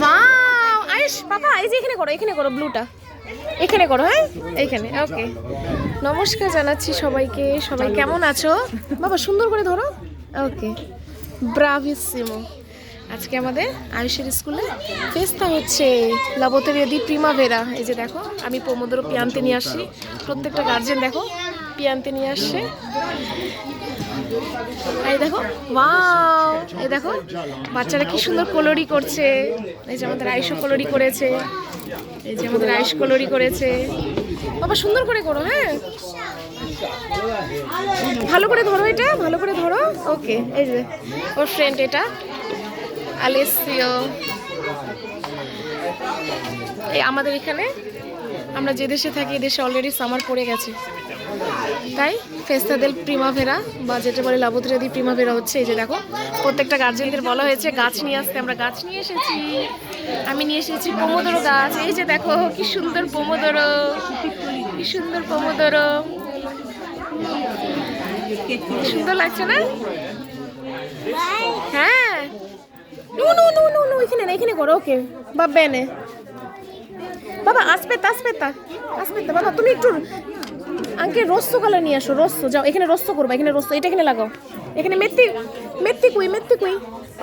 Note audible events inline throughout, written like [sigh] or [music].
Wow Ayush বাবা এই যে এখানে করো এখানে করো ব্লুটা। এখানে করো হ্যাঁ? এইখানে ওকে নমস্কার জানাচ্ছি সবাইকে। সবাই কেমন আছো? বাবা সুন্দর করে ধরো। ওকে ব্রাভিসিমো আজকে আমাদের আয়ুষের স্কুলে ফেস্তা হচ্ছে। লাবোতেরিয়া দি প্রিমাভেরা এই যে দেখো আমি পোমোদরও পিয়ানতে নিয়ে আসছি প্রত্যেকটা গার্জেন দেখো। পিয়ানতে নিয়ে আসছে। এই দেখো, ওয়াও, এই দেখো, বাচ্চারা কি সুন্দর কলোরি করছে। এই যে আমাদের আয়ুষ কলোরি করেছে। এই যে আমাদের আয়ুষ কলোরি করেছে। বাবা, সুন্দর করে করো হ্যাঁ? ভালো করে ধরো এটা, ভালো করে ধরো। ওকে, এই যে, ওর ফ্রেন্ড এটা, আলেসিও। এই আমাদের এখানে, আমরা যে দেশে থাকি এই দেশে অলরেডি সামার পড়ে গেছে। তাই ফেস্তাদেল প্রিমাভেরা বা যেটা বলে লাবুত্রাদি প্রিমাভেরা হচ্ছে, এই যে দেখো, প্রত্যেকটা গার্জেনদের বলা হয়েছে গাছ নিয়ে আসতে, আমরা গাছ নিয়ে এসেছি। আমি নিয়ে এসেছি পোমোদরো গাছ। এই যে দেখো, কি সুন্দর পোমোদরো, কি সুন্দর পোমোদরো। সুন্দর লাগছে না? হ্যাঁ। No no no no no, এখানে না, এখানে করো, ওকে। বাবা নে বাবা, আসবে তা আসবে তা। আসবে তা, বাবা, তুমি একটু আঙ্কে রস্ত কালার নিয়ে আসো, রস্ত। যাও, এখানে রস্ত করব, এখানে রস্ত, এটা এখানে লাগাও। এখানে মেথি মেথি কুই মেথি কুই।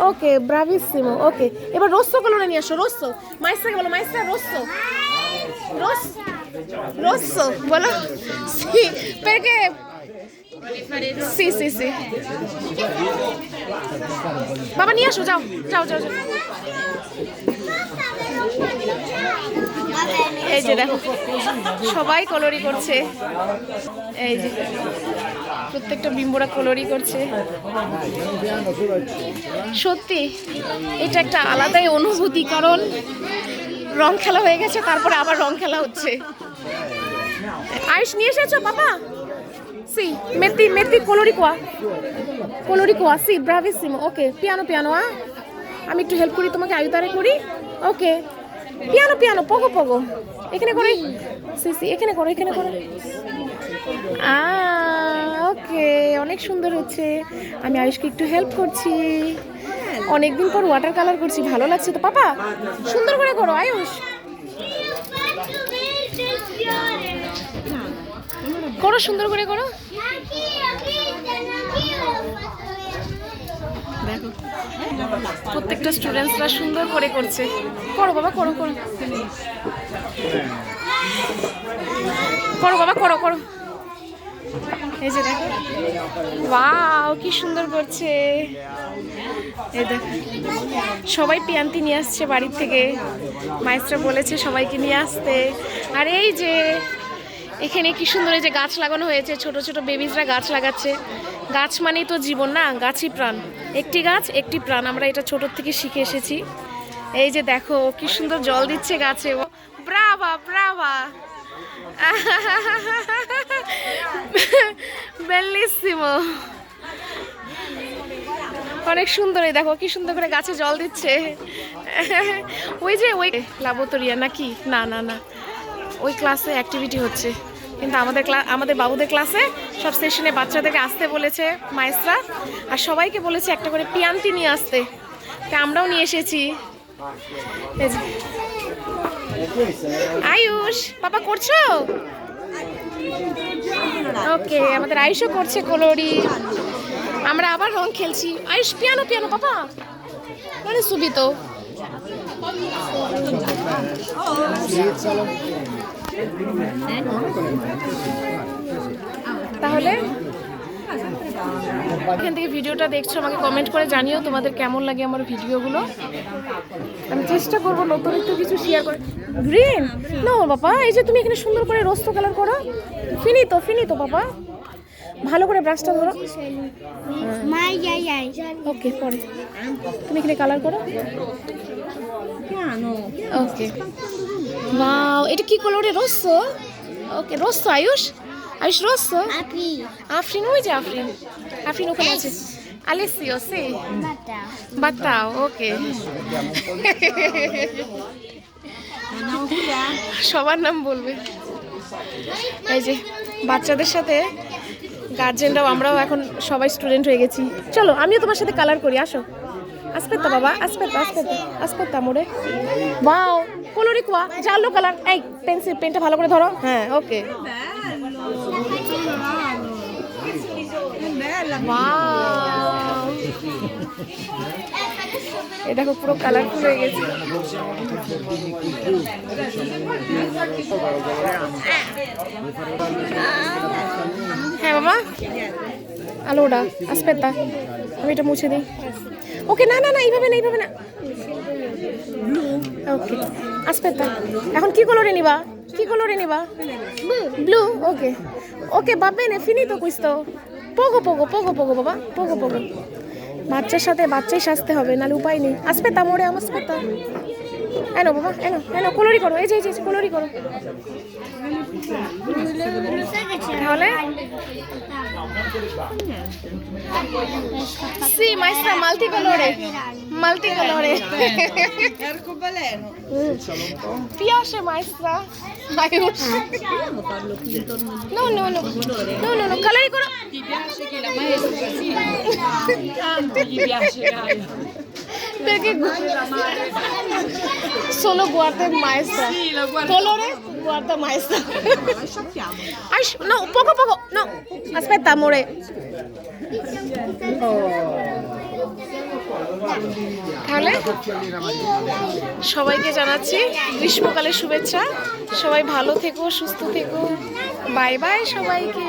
ওকে ব্রাভিসিমো ওকে এবার রস্ত কালার নিয়ে আসো, রস্ত। মাইসা বলো, মাইসা, রস্ত। রস রস্ত, বলো। [laughs] পেকে সি সি সি। বাবা, নিয়ে আসো, যাও যাও যাও যাও। এই যে দেখো, সবাই কলোরি করছে। এই যে, প্রত্যেকটা বিম্বরা কলোরি করছে। সত্যি, এটা একটা আলাদাই অনুভূতি, কারণ রং খেলা হয়ে গেছে, তারপরে আবার রং খেলা হচ্ছে। আয়ুষ, নিয়ে এসেছ, বাবা? সি মেথি মেথি কলোরি কোয়া কলোরি কোয়া সি ব্রাভিসিমো ওকে পিয়ানো পিয়ানো আ আমি একটু হেল্প করি তোমাকে আয়ুতারে করি ওকে পিয়ানো পিয়ানো পগো পগো এখানে করে সি সি এখানে করো এখানে করো আ ওকে অনেক সুন্দর হচ্ছে। আমি আয়ুষকে একটু হেল্প করছি। অনেকদিন পর ওয়াটার কালার করছি, ভালো লাগছে তো, পাপা, সুন্দর করে করো, আয়ুষ। করো, সুন্দর করে করো। প্রত্যেকটা স্টুডেন্টসরা সুন্দর করে করছে। করো বাবা, করো করো। করো বাবা, করো করো। এই যে দেখো। ওয়াও কি সুন্দর করছে। এই দেখো। সবাই পিয়ান্তি নিয়ে আসছে বাড়ির থেকে। মাইস্টার বলেছে সবাইকে নিয়ে আসতে। আর এই যে এখানে কি সুন্দর এই যে গাছ লাগানো হয়েছে, ছোট ছোট বেবিজরা গাছ লাগাচ্ছে। গাছ মানেই তো জীবন না, গাছই প্রাণ। একটি গাছ, একটি প্রাণ, আমরা এটা ছোটোর থেকে শিখে এসেছি। এই যে দেখো, কি সুন্দর জল দিচ্ছে গাছে ব্রাভা ব্রাভা। বেলিসিমো অনেক সুন্দর এই দেখো, কি সুন্দর করে গাছে জল দিচ্ছে। ওই যে, ওই লাবোতরিয়া নাকি? না না না। ওই ক্লাসে অ্যাক্টিভিটি হচ্ছে। কিন্তু আমাদের ক্লাস আমাদের বাবুদের ক্লাসে সব সেশনে বাচ্চাদেরকে আসতে বলেছে মায়েসরা। আর সবাইকে বলেছে একটা করে পিয়ান্তি নিয়ে আসতে। তা আমরাও নিয়ে এসেছি। আয়ুষ বাবা করছ? ওকে আমাদের আয়ুষও করছে কলোরি। আমরা আবার রং খেলছি। আয়ুষ পিয়ানো পিয়ানো পাপা। মানে সুবিত তাহলে এখান থেকে ভিডিওটা দেখছ আমাকে কমেন্ট করে জানিও তোমাদের কেমন লাগে আমার ভিডিওগুলো। আমি চেষ্টা করব নতুন একটু কিছু শেয়ার করে গ্রিন নো বাবা এই যে তুমি এখানে সুন্দর করে রস্ত কালার করো। ফিনি তো ফিনি তো বাবা। ভালো করে ব্রাশটা ধরো. ওকে পরে। তুমি এখানে কালার করো। ওকে ওয়াও এটা কি কালারে রস্ত ওকে রস্ত আয়ুষ? আয়ুষ রস্ত Api. আফরিন ওই যে আফরিন। আফরিন ওখানে আছে। সে? Bata. বাতাও ওকে সবার নাম বলবে। এই যে বাচ্চাদের সাথে গার্জেনরাও আমরাও এখন সবাই স্টুডেন্ট হয়ে গেছি। চলো আমিও তোমার সাথে কালার করি আসো। Aspetta papà, aspetta, aspetta, aspetta amore. Wow, colori qua, giallo color. এই পেন্সিল পেনটা ভালো করে ধরো হ্যাঁ ওকে এটা খুব পুরো কালারফুল হয়ে গেছে হ্যাঁ বাবা আলোটা আসপেতা আমি এটা মুছে দিই ওকে, না না না, এইভাবে না এইভাবে না। ওকে আসবে তো এখন কি কালারে নিবা? কি কালারে নিবা? ব্লু ওকে ওকে বাবা নে finito তো। পোগো পোগো পোগো পোগো, বাবা, পোগো পোগো। বাচ্চার সাথে বাচ্চাই সাজতে হবে, নাহলে উপায় নেই। আসবে তা মোড়ে আমার এনো বাবা এনো এনো কলোরি করো এই যে এই যে কলোরি করো তাহলে Sì, maestra, multicolore. Multicolore. Arcobaleno. Piace, maestra? Aiuto. No, no, no. No, no, no, colori con... Ti piace che la maestra sì? Tanto gli piace থেকে ষোলো গুয়ারতে মায়েস্তা না পকো পকো না আসবে তাহলে সবাইকে জানাচ্ছি গ্রীষ্মকালে শুভেচ্ছা। সবাই ভালো থেকো, সুস্থ থেকো। বাই বাই সবাইকে।